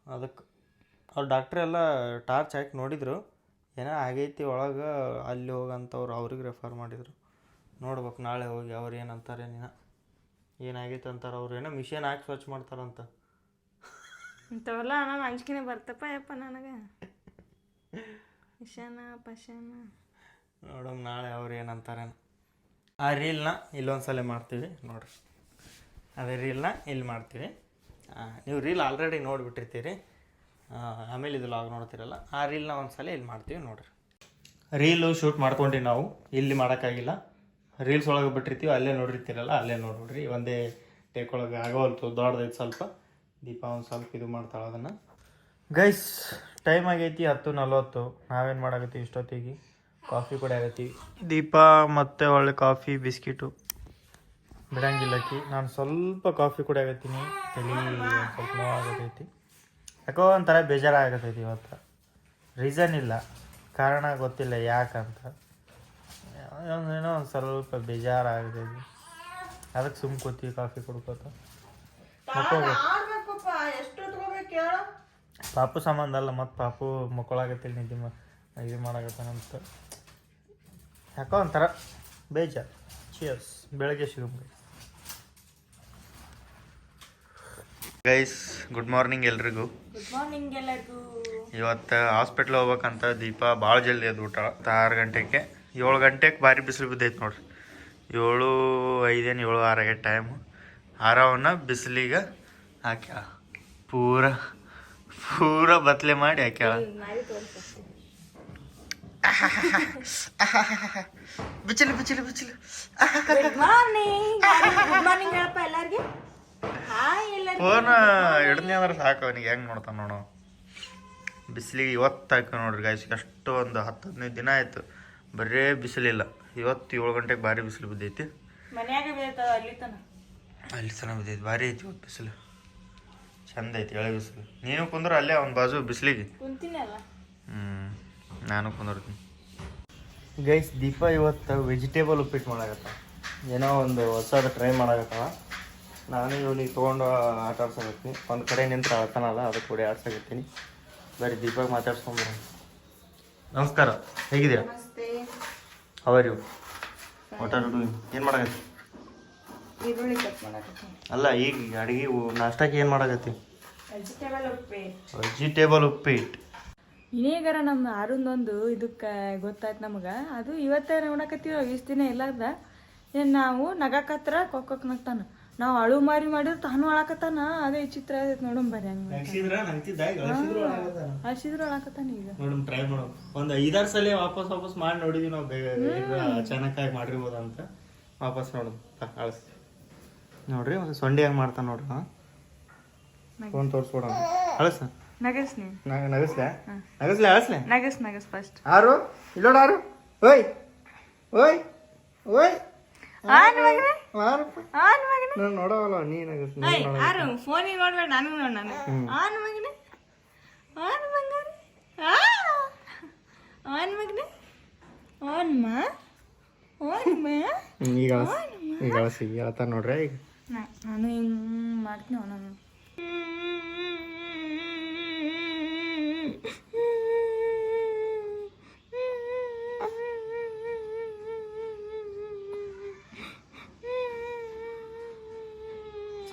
ಅದಕ್ಕೆ ಅವ್ರು ಡಾಕ್ಟ್ರ್ ಎಲ್ಲ ಟಾರ್ಚ್ ಹಾಕಿ ನೋಡಿದರು. ಏನೋ ಆಗೈತಿ ಒಳಗೆ ಅಲ್ಲಿ ಹೋಗಂತವ್ರು ಅವ್ರಿಗೆ ರೆಫರ್ ಮಾಡಿದರು. ನೋಡ್ಬೇಕು ನಾಳೆ ಹೋಗಿ ಅವ್ರು ಏನಂತಾರೆ ನೀನು ಏನಾಗೈತೆ ಅಂತಾರೆ ಅವ್ರು ಏನೋ ಮಿಷನ್ ಹಾಕಿ ಸ್ವಚ್ಛ ಮಾಡ್ತಾರಂತ. ಇಂಥವೆಲ್ಲ ನಾನು ಅಂಜಿಕೆನೆ ಬರ್ತಪ್ಪ ಯಪ್ಪ ನನಗೆ. ಮಿಷನ ಪಶಾನ. ನೋಡಮ್ ನಾಳೆ ಅವ್ರು ಏನಂತಾರೇನು. ಆ ರೀಲ್ನ ಇಲ್ಲೊಂದು ಸಲ ಮಾಡ್ತೀವಿ ನೋಡ್ರಿ. ಅದೇ ರೀಲ್ನ ಇಲ್ಲಿ ಮಾಡ್ತೀವಿ. ನೀವು ರೀಲ್ ಆಲ್ರೆಡಿ ನೋಡಿಬಿಟ್ಟಿರ್ತೀರಿ. ಆಮೇಲೆ ಇದು ಲಾಗ್ ನೋಡ್ತೀರಲ್ಲ ಆ ರೀಲ್ನ ಒಂದು ಸಲ ಇಲ್ಲಿ ಮಾಡ್ತೀವಿ ನೋಡ್ರಿ. ರೀಲು ಶೂಟ್ ಮಾಡ್ಕೊಂಡು ನಾವು ಇಲ್ಲಿ ಮಾಡೋಕ್ಕಾಗಿಲ್ಲ. ರೀಲ್ಸ್ ಒಳಗೆ ಬಿಟ್ಟಿರ್ತೀವಿ, ಅಲ್ಲೇ ನೋಡಿರ್ತೀರಲ್ಲ, ಅಲ್ಲೇ ನೋಡ್ಬಿಡ್ರಿ. ಒಂದೇ ಟೇಕ್ ಒಳಗೆ ಆಗೋಲ್ತು ದೊಡ್ಡದೈತೆ ಸ್ವಲ್ಪ. ದೀಪ ಒಂದು ಸ್ವಲ್ಪ ಇದು ಮಾಡ್ತಾಳೆ ಅದನ್ನು. ಗೈಸ್ ಟೈಮ್ ಆಗೈತಿ ಹತ್ತು ನಲ್ವತ್ತು. ನಾವೇನು ಮಾಡಾಕತ್ತೀವಿ ಇಷ್ಟೊತ್ತಿಗೆ? ಕಾಫಿ ಕುಡಿಯಾಕತ್ತೀವಿ ದೀಪ ಮತ್ತು ಒಳ್ಳೆ ಕಾಫಿ ಬಿಸ್ಕಿಟು. ಬಿಡಂಗಿಲ್ಲಕ್ಕಿ ನಾನು ಸ್ವಲ್ಪ ಕಾಫಿ ಕುಡಿಯಾಕತ್ತೀನಿ ತಲೆ ಒಂದ್ ಸ್ವಲ್ಪ ನೋವಾಗತೈತಿ ಯಾಕೋ ಒಂಥರ ಬೇಜಾರಾಗತೈತಿ ಇವತ್ತು. ರೀಸನ್ ಇಲ್ಲ. ಕಾರಣ ಗೊತ್ತಿಲ್ಲ ಯಾಕಂತ. ಏನೋ ಒಂದು ಸ್ವಲ್ಪ ಬೇಜಾರಾಗಿದೆ ಅದಕ್ಕೆ ಸುಮ್ ಕೂತಿ ಕಾಫಿ ಕುಡ್ಕೋತ. ಪಾಪು ಸಂಬಂಧ ಅಲ್ಲ ಮತ್ತು ಪಾಪು ಮಕ್ಕಳಾಗತ್ತಿಲ್ಲ ನಿದ್ದೆ ಮಾ ಇದು ಮಾಡಾಕತ್ತಾನಂತ ಯಾಕೋ ಒಂಥರ ಬೇಜಾರು. ಚಿಯರ್ಸ್ ಬೆಳಗ್ಗೆ ಸಿಗಮ್ ಗೈಸ್ ಗುಡ್ ಮಾರ್ನಿಂಗ್ ಎಲ್ರಿಗೂ. ಗುಡ್ ಮಾರ್ನಿಂಗ್ ಎಲ್ಲರಿಗೂ ಇವತ್ತು ಹಾಸ್ಪಿಟ್ಲ್ ಹೋಗ್ಬೇಕಂತ ದೀಪ ಭಾಳ ಜಲ್ದಿ ಅದು ಊಟ ಆರು ಗಂಟೆಗೆ. ಏಳು ಗಂಟೆಗೆ ಭಾರಿ ಬಿಸಿಲು ಬಿದ್ದೈತೆ ನೋಡ್ರಿ. ಏಳು ಐದೇನು ಏಳು ಆರಾಗೆ ಟೈಮು ಆರವನ್ನ ಬಿಸಿಲಿಗೆ ಹಾಕ್ಯಾಳ ಪೂರ ಪೂರ ಬತ್ಲೆ ಮಾಡಿ ಹಾಕ್ಯಾಳ [laughs] ಬಿಚ್ಚಲು ಬಿಚ್ಚಲು ಬಿಚ್ಚಲು. ಗುಡ್ ಮಾರ್ನಿಂಗ್ ಗುಡ್ ಮಾರ್ನಿಂಗ್ ಹೇಳಪ್ಪ ಎಲ್ಲರಿಗೆ. ಹಾಯ್ ಎಲ್ಲರಿಗೂ. ಫೋನ್ ಎಡನೇ ಅಂದ್ರೆ ಸಾಕು ಅವನಿಗೆ ಹೆಂಗೆ ನೋಡ್ತಾನೆ ನೋಡು. ಬಿಸಿಲಿಗೆ ಇವತ್ತು ಹಾಕಿ ನೋಡ್ರಿ ಗಾಯ್ಸ್ ಎಷ್ಟು ಒಂದು ಹತ್ತು ಹದಿನೈದು ದಿನ ಆಯ್ತು. ಬರೇ ಬಿಸಿಲಿಲ್ಲ. ಇವತ್ತು ಏಳು ಗಂಟೆಗೆ ಭಾರಿ ಬಿಸಿಲು ಬಿದ್ದೈತಿ. ಮನ್ಯಾಗ ಬೀಳ್ತದ ಅಲ್ಲಿ ತನ? ಅಲ್ಲಿ ಬಿದ್ದೈತಿ ಭಾರಿ ಐತಿ ಇವತ್ತು ಬಿಸಿಲು. ಚಂದ ಐತಿ ಎಳೆ ಬಿಸಿಲು. ನೀನು ಕುಂದ್ರ ಅಲ್ಲೇ ಅವ್ನ ಬಾಜು ಬಿಸಿಲಿಗೆ. ಕುಂತಿನಲ್ಲ ಹ್ಞೂ ನಾನು ಕುಂದಿರ್ತೀನಿ. ಗೈಸ್ ದೀಪ ಇವತ್ತು ವೆಜಿಟೇಬಲ್ ಉಪ್ಪಿಟ್ಟು ಮಾಡಾಕತ್ತ ಏನೋ ಒಂದು ಹೊಸದು ಟ್ರೈ ಮಾಡಾಕತ್ತವ ನಾನು ಇವನಿಗೆ ತೊಗೊಂಡು ಆಟ ಆಡ್ಸಾಕತ್ತೀನಿ ಒಂದು ಕಡೆ ನಿಂತು ಆಡ್ತಾನಲ್ಲ ಅದಕ್ಕೆ ಕೂಡ ಆಡ್ಸಾಕತ್ತೀನಿ. ಬರೀ ದೀಪಕ್ ಮಾತಾಡ್ಸ್ಕೊಂಬ ನಮಸ್ಕಾರ ಹೇಗಿದ್ದೀರಾ ಯು ವಾಟ್ ಆರ್ ಡೂಯಿಂಗ್ ಏನು ಮಾಡಕತ್ತಿ? ಈರುಳ್ಳಿ ಕಟ್ ಮಾಡಕತ್ತೀನಿ. ಅಲ್ಲ ಈಗ ಅಡುಗೆ ನಾಷ್ಟಕ್ಕೆ ಏನು ಮಾಡಕತ್ತಿ? ವೆಜಿಟೇಬಲ್ ಉಪ್ಪಿಟ್ಟು. ವೆಜಿಟೇಬಲ್ ಉಪ್ಪಿಟ್ಟು. ಇನ್ನೀಗಾರ ನಮ್ಮ ಅರುಂದೊಂದು ಇದಕ್ಕೆ ಗೊತ್ತಾಯ್ತು ನಮಗೆ. ಅದು ಇವತ್ತೇ ನೋಡಕತ್ತೀವಿ ಇಷ್ಟು ದಿನ ಇಲ್ಲದ. ಏನು ನಾವು ನಗಕತ್ರ ಕೊಕ್ಕಕ್ ನಗ್ತಾನ. ನಾವು ಅಳು ಮಾರಿ ಮಾಡಿದ್ರೆ ತಾನು ಅಳಕತ್ತಾನ? ಅದೇ ಚಿತ್ರ ಆಗೈತೆ ನೋಡಮ್ ಬರ್ರಿ ಹಂಗೆ ಹಸಿದ್ರು ಅಳಕತ್ತಾನ? ಈಗ. ನೋಡಮ್ ಟ್ರೈ ಮಾಡೋ ಒಂದು ಐದಾರು ಸಲ ವಾಪಸ್ ವಾಪಸ್ ಮಾಡಿ ನೋಡಿದ್ವಿ ನಾವು ಬೇಗ ಅಚಾನಕ್ ಆಗಿ ಮಾಡಿರ್ಬೋದು ಅಂತ. ವಾಪಸ್ ನೋಡಮ್ ಅಳಸ್. ನೋಡ್ರಿ ಒಂದು ಸೊಂಡಿ ಹೆಂಗೆ ಮಾಡ್ತಾನ ನೋಡ್ರಿ ಹಾಂ. ಫೋನ್ ತೋರಿಸ್ಬಿಡೋಣ. ಅಳಸ. ನಗಸ್ ನೀ? ನಗಸ್ಲೆ? ನಗಸ್ಲೆ ಅಳಸ್ಲೆ? ನಗಸ್ ನಗಸ್ ಫಸ್ಟ್ ಆರು? ಇಲ್ಲೋಡ ಆರು? ಓಯ್! ಓಯ್! ಓಯ್! ಆನ್ ಮಗನೇ. ಆನ್ ಮಗನೇ. ನಾನು ನೋಡವಲ್ಲ ಏಯ್ ಆರು ಫೋನಿಗೆ ನೋಡ್ಬೇಡ ನಾನು ನೋಡ ನಾನು. ಆನ್ ಮಗನೇ. ಆನ್ ಮಗನೇ. ಆನ್ ಮಗನೇ. ಆನ್ ಮಾ? ಆನ್ ಮಾ? ಈಗ ಈಗ ಹೇಳ್ತಾನೆ ನೋಡ್ರಿ ಈಗ. ನಾನು ಹಿಂಗ್ ಮಾಡ್ತೀನಿ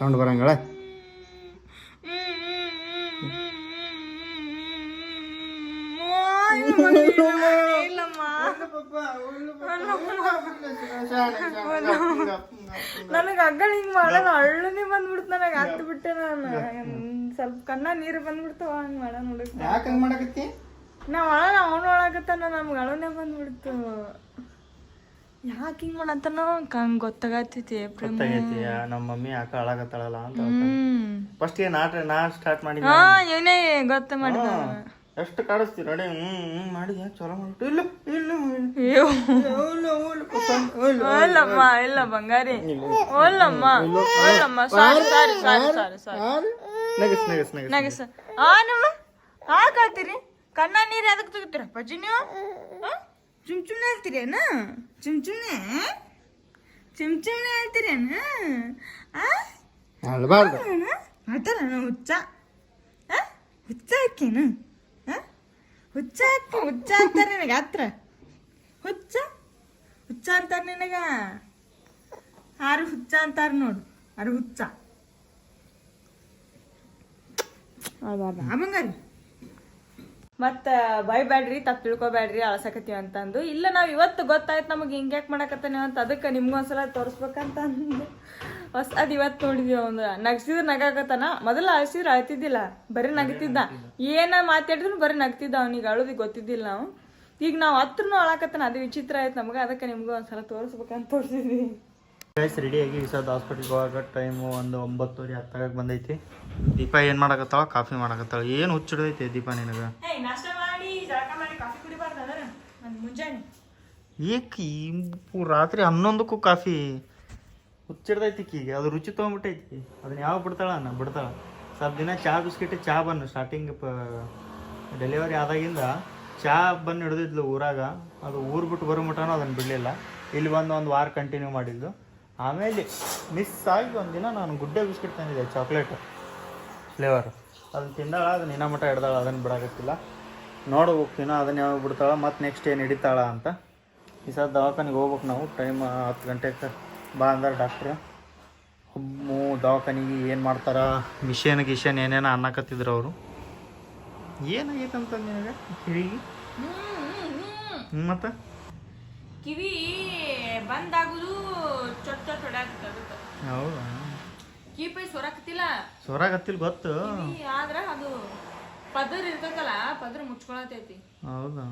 ಸೌಂಡ್ ಬರಂಗಳ ನನಗೆ ಅಗ್ಗಳ ಹಿಂಗ್ ಮಾಡೋಣ ಅಳ್ಳನೆ ಬಂದ್ಬಿಡ್ತು ನನಗೆ ಹತ್ತು ಬಿಟ್ಟೆ ನಾನು. ಒಂದ್ ಸ್ವಲ್ಪ ಕಣ್ಣ ನೀರು ಬಂದ್ಬಿಡ್ತಾವ ಹಂಗ್ ಮಾಡೋಣ ಹುಡುಗ ಯಾಕೆ ಹಂಗೆ ಮಾಡಕತ್ತಿ? ನಾವ್ ಅಳ ಅವನು ಒಳಗತ್ತಾನ ನಮ್ಗೆ ಅಳನೆ ಬಂದ್ಬಿಡ್ತು. ಯಾಕೆ ಹಿಂಗ್ ಮಾಡಂತನೋ ಕಂಗ್ ಗೊತ್ತಾಗತ್ತೈತಿ ಪ್ರೇಮ ಗೊತ್ತಾಗೈತಿ ನಮ್ಮ ಮಮ್ಮಿ ಯಾಕೆ ಅಳಾಗತ್ತಳಲ್ಲ ಅಂತ ಫಸ್ಟ್ ಏನ್ ನಾ ನಾ ಸ್ಟಾರ್ಟ್ ಮಾಡಿ ಹಾ ಇವನೇ ಗೊತ್ತ ಮಾಡಿದ ಎಷ್ಟು ಕಾಡಿಸ್ತೀವಿ ನೋಡಿ. ಹ್ಮ್ ಹ್ಮ್ ಮಾಡಿದ್ಯಾ ಚಲೋ ಮಾಡ್ಬಿಟ್ಟು? ಇಲ್ಲ ಇಲ್ಲ ಓಲಮ್ಮ ಇಲ್ಲ ಬಂಗಾರಿ ಓಲಮ್ಮ ಓಲಮ್ಮ ಸಾರಿ ಸಾರಿ ಸಾರಿ ಸಾರಿ ಸಾರಿ ನಗಸ್ ನಗಸ್ ನಗಸ್ ನಗಸ. ಆ ನಮ್ಮ ಹಾಕಾತೀರಿ ಕಣ್ಣ ನೀರು ಅದಕ್ಕೆ ತೆಗಿತೀರ ಪಜ್ಜಿ ನೀವು? ಆ? ಚುಮ್ ಚುಮ್ನೆ ಹೇಳ್ತೀರೇನ? ಚುಮ್ ಚುಮ್ನೆ ಚುಮ್ ಚುಮ್ನೆ ಹೇಳ್ತೀರೇನ ಅಳ್ಬಾರ್ದು ಆತರ ಹುಚ್ಚ? ಹುಚ್ಚ ಹಾಕೇನು? ಹುಚ್ಚ ಹಾಕ ಹುಚ್ಚ ಅಂತಾರೆ ನಿನಗೆ ಹತ್ರ? ಹುಚ್ಚ? ಹುಚ್ಚ ಅಂತಾರೆ ನಿನಗ? ಆರು ಹುಚ್ಚ ಅಂತಾರ ನೋಡು. ಆರು ಹುಚ್ಚ? ಬಾ ಬಂಗಾರಿ ಮತ್ತ ಬೈಬ್ಯಾಡ್ರಿ ತಪ್ಪು ತಿಳ್ಕೊಬ್ಯಾಡ್ರಿ ಅಳಸಕತ್ತೀವಿ ಅಂತಂದು. ಇಲ್ಲ, ನಾವು ಇವತ್ತು ಗೊತ್ತಾಯ್ತು ನಮಗೆ ಹಿಂಗ್ಯಾಕ್ ಮಾಡಕತ್ತಾನೆ ಅಂತ. ಅದಕ್ಕೆ ನಿಮ್ಗೊಂದ್ಸಲ ತೋರಿಸ್ಬೇಕಂತ ಅಂದು ಹೊಸ ಅದು ಇವತ್ತು ನೋಡಿದ್ವಿ ಒಂದು. ನಗ್ಸಿದ್ರೆ ನಗಾಕತ್ತಾನ. ಮೊದಲ ಅಳಿಸಿದ್ರೆ ಅಳ್ತಿದ್ದಿಲ್ಲ. ಬರೀ ನಗ್ತಿದ್ದ. ಏನ ಮಾತಾಡಿದ್ರು ಬರೀ ನಗ್ತಿದ್ದ ಅವ್ನಿಗೆ. ಅಳುದಿ ಗೊತ್ತಿದ್ದಿಲ್ಲ ನಾವು ಈಗ ನಾವು ಹತ್ರನು ಅಳಕತ್ತಾನ. ಅದು ವಿಚಿತ್ರ ಆಯ್ತು ನಮ್ಗೆ. ಅದಕ್ಕೆ ನಿಮ್ಗೂ ಒಂದ್ಸಲ ತೋರಿಸ್ಬೇಕಂತ ತೋರಿಸಿದ್ವಿ. ಗೈಸ್ ರೆಡಿಯಾಗಿ ವಿಷಾದ್ ಹಾಸ್ಪಿಟ್ಲಿಗೆ ಹೋಗಾಕ ಟೈಮು ಒಂದು ಒಂಬತ್ತುವರೆ ಹತ್ತಾಗಕ್ಕೆ ಬಂದೈತಿ. ದೀಪ ಏನು ಮಾಡಕತ್ತಾಳ ಕಾಫಿ ಮಾಡಕತ್ತಾಳ ಏನು ಹುಚ್ಚಿಡ್ದೈತಿ ದೀಪ ನಿನಗೆ? ಏಕೆ ರಾತ್ರಿ ಹನ್ನೊಂದಕ್ಕೂ ಕಾಫಿ ಹುಚ್ಚಿಡ್ದೈತಿ ಈಗ ಅದು ರುಚಿ ತೊಗೊಂಬಿಟ್ಟೈತಿ. ಅದನ್ನ ಯಾವಾಗ ಬಿಡ್ತಾಳ? ಅನ್ನ ಬಿಡ್ತಾಳ. ಸ್ವಲ್ಪ ದಿನ ಚಹಾ ಬಿಸ್ಕಿಟ್ ಚಹಾ ಬನ್ನು ಸ್ಟಾರ್ಟಿಂಗ್ ಪ ಡೆಲಿವರಿ ಆದಾಗಿಂದ ಚಹಾ ಬಂದು ಹಿಡಿದಿದ್ಲು ಊರಾಗ. ಅದು ಊರು ಬಿಟ್ಟು ಬರೋ ಮಟನೂ ಅದನ್ನು ಬಿಡಲಿಲ್ಲ. ಇಲ್ಲಿ ಬಂದು ಒಂದು ವಾರ ಕಂಟಿನ್ಯೂ ಮಾಡಿದ್ಲು ಆಮೇಲೆ ಮಿಸ್ ಆಗಿ ಒಂದಿನ ನಾನು ಗುಡ್ಡೆ ಬಿಸ್ಕೆಟ್ ತಂದಿದ್ದೆ ಚಾಕ್ಲೇಟ್ ಫ್ಲೇವರ್ ಅದನ್ನು ತಿಂದಾಳ ಅದನ್ನ ಇನ್ನ ಮಟ್ಟ ಹಿಡ್ದಾಳ ಅದನ್ನು ಬಿಡಾಕತ್ತಿಲ್ಲ. ನೋಡ್ಬೇಕು ಇನ್ನ ಅದನ್ನ ಯಾವಾಗ ಬಿಡ್ತಾಳ ಮತ್ತು ನೆಕ್ಸ್ಟ್ ಏನು ಹಿಡಿತಾಳ ಅಂತ. ಈ ಸಲ ದವಾಖಾನಿಗೆ ಹೋಗ್ಬೇಕು ನಾವು ಟೈಮ್ ಹತ್ತು ಗಂಟೆಗೆ ಬಾ ಅಂದ್ರೆ ಡಾಕ್ಟ್ರ್ ಹಮ್ಮು ದವಾಖಾನಿಗೆ ಏನು ಮಾಡ್ತಾರ? ಮಿಷನ್ ಗಿಷನ್ ಏನೇನೋ ಅನ್ನಕತ್ತಿದ್ರು ಅವರು. ಏನಾಗೈತೆ ಅಂತ ನಿನಗೆ ಕಿವಿಗೆ? ಮತ್ತೆ ಮತ್ತು? ಕಿವಿ ಬಂದಾಗುದು ಚೊಟ್ಟ ಚೊಟ್ಟ ಹೊಡ್ಯಾಕತ್ತ ಅದಕ್ಕೆ ಹೌದಾ? ಕಿವಿ ಪೈ ಸೊರಾಕತ್ತಿಲ್ಲ ಸೊರಾಗತ್ತಿಲ್ಲ ಗೊತ್ತು. ಆದ್ರ ಅದು ಪದರ್ ಇರ್ತೈತಲ್ಲ ಪದರ್ ಮುಚ್ಕೊಳತೈತಿ. ಹೌದಾ?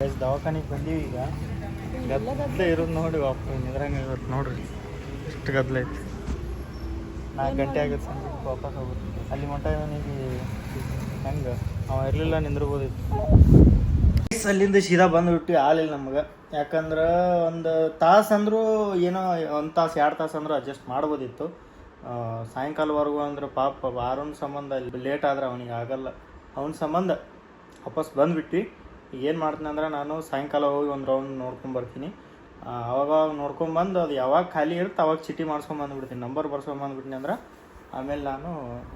ಗೈಸ್ ದವಾಖಾನಿಗೆ ಬಂದೀವಿ ಈಗ. ಗದ್ದಲ ಇರೋದು ನೋಡಿ ವಾಪಸ್ ನಿದ್ರಂಗೆ ಇವತ್ತು ನೋಡ್ರಿ. ಎಷ್ಟು ಗದ್ದಲ ಐತಿ. ನಾಲ್ಕು ಗಂಟೆ ಆಗುತ್ತೆ ಸಂಜೆ ವಾಪಸ್ ಹೋಗುತ್ತೆ ಅಲ್ಲಿ ಮಟ್ಟ ಇವನಿಗೆ ಹೆಂಗೆ? ಅವ ಇರಲಿಲ್ಲ ನಿಂದ್ರಬೋದಿತ್ತು. ಅಲ್ಲಿಂದ ಸೀದಾ ಬಂದ್ಬಿಟ್ಟು ಆಗಲಿಲ್ಲ ನಮ್ಗೆ. ಯಾಕಂದ್ರೆ ಒಂದು ತಾಸು ಅಂದರೂ ಏನೋ ಒಂದು ತಾಸು, ಎರಡು ತಾಸು ಅಂದ್ರೆ ಅಡ್ಜಸ್ಟ್ ಮಾಡ್ಬೋದಿತ್ತು. ಸಾಯಂಕಾಲವರೆಗೂ ಅಂದ್ರೆ ಪಾಪ ಆರೋನ್ ಸಂಬಂಧ ಲೇಟ್ ಆದ್ರೆ ಅವನಿಗೆ ಆಗಲ್ಲ. ಅವನ ಸಂಬಂಧ ವಾಪಸ್ ಬಂದ್ಬಿಟ್ಟು ಏನು ಮಾಡ್ತೀನಿ ಅಂದ್ರೆ ನಾನು ಸಾಯಂಕಾಲ ಹೋಗಿ ಒಂದು ರೌಂಡ್ ನೋಡ್ಕೊಂಬರ್ತೀನಿ ಬರ್ತೀನಿ. ಅವಾಗ ನೋಡ್ಕೊಂಬಂದು ಅದು ಯಾವಾಗ ಖಾಲಿ ಇರುತ್ತೆ ಅವಾಗ ಚೀಟಿ ಮಾಡ್ಸ್ಕೊಂಬಂದ್ಬಿಡ್ತೀನಿ ನಂಬರ್ ಬರ್ಸ್ಕೊಂಬಂದ್ಬಿಡ್ತೀನಿ ಅಂದ್ರೆ ಆಮೇಲೆ ನಾನು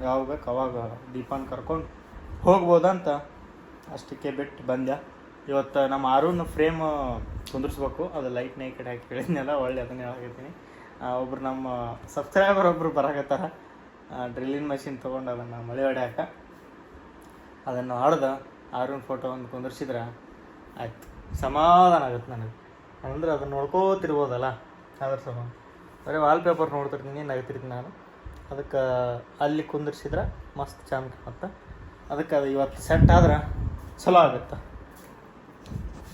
ಯಾವಾಗ ಬೇಕು ಅವಾಗ ದೀಪಾನ ಕರ್ಕೊಂಡು ಹೋಗ್ಬೋದಂತ ಅಷ್ಟಕ್ಕೆ ಬಿಟ್ಟು ಬಂದೆ. ಇವತ್ತು ನಮ್ಮ ಆರೂನ್ ಫ್ರೇಮ್ ಕುಂದಿರ್ಸ್ಬೇಕು. ಅದು ಲೈಟ್ ಈ ಕಡೆ ಹಾಕಿ ಹೇಳಿದ್ನೆಲ್ಲ ಒಳ್ಳೆ ಅದನ್ನ ಹೇಳಕತ್ತೀನಿ ಒಬ್ರು ನಮ್ಮ ಸಬ್ಸ್ಕ್ರೈಬರ್ ಒಬ್ರು ಬರಾಕತ್ತಾರ. ಡ್ರಿಲ್ಲಿಂಗ್ ಮಷಿನ್ ತೊಗೊಂಡು ಅದನ್ನು ಮಳೆ ಹೊಡ್ಯಾಕ. ಅದನ್ನು ಹೊಡೆದ ಆರೂನ್ ಫೋಟೋ ಒಂದು ಕುಂದಿರ್ಸಿದ್ರೆ. ಆಯ್ತು. ಸಮಾಧಾನ ಆಗುತ್ತೆ ನನಗೆ. ಅಂದ್ರೆ ಅದನ್ನ ನೋಡ್ಕೋತಿರ್ಬೋದಲ್ಲ. ಅದ್ರ ಸಮ ಬರೀ ವಾಲ್ಪೇಪರ್ ನೋಡ್ತಿರ್ತೀನಿ. ನಗತಿರ್ತೀನಿ ನಾನು. ಅದಕ್ಕೆ ಅಲ್ಲಿ ಕುಂದಿರ್ಸಿದ್ರೆ ಮಸ್ತ್ ಚಂದ ಮತ್ತು. ಅದಕ್ಕೆ ಅದು ಇವತ್ತು ಸೆಟ್ ಆದ್ರೆ ಚಲೋ ಆಗುತ್ತೆ.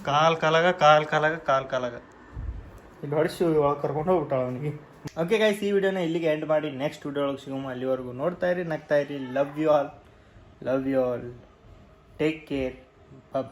ಕಾಲ್ ಕಾಲಾಗ ಕಾಲ್ ಕಾಲಾಗ ಕಾಲ್ ಕಾಲಾಗ. ಇಲ್ಲಿ ಹೊಡಿಸಿ, ಒಳಗೆ ಕರ್ಕೊಂಡು ಹೋಗ್ಬಿಟ್ಟಾಳ ಅವನಿಗೆ. ಓಕೆ ಗೈಸ್ ಈ ವಿಡಿಯೋನ ಇಲ್ಲಿಗೆ ಎಂಡ್ ಮಾಡಿ. ನೆಕ್ಸ್ಟ್ ವಿಡಿಯೋ ಒಳಗೆ ಸಿಗೋಮ ಅಲ್ಲಿವರೆಗೂ ನೋಡ್ತಾ ಇರಿ, ನಗ್ತಾ ಇರಿ. Love you all love you all take care bye